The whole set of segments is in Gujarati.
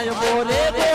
સાહેબો રે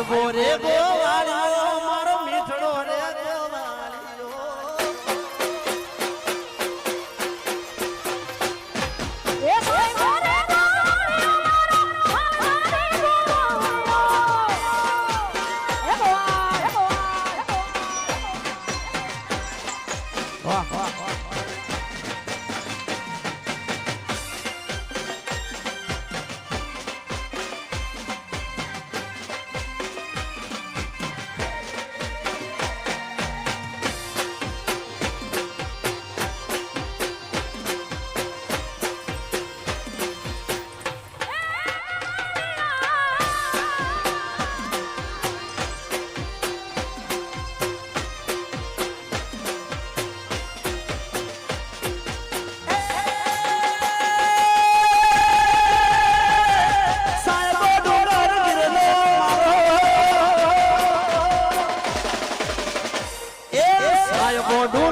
devorei. બાબો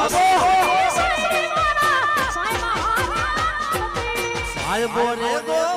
બાબો. સાહેબ રે ગોવા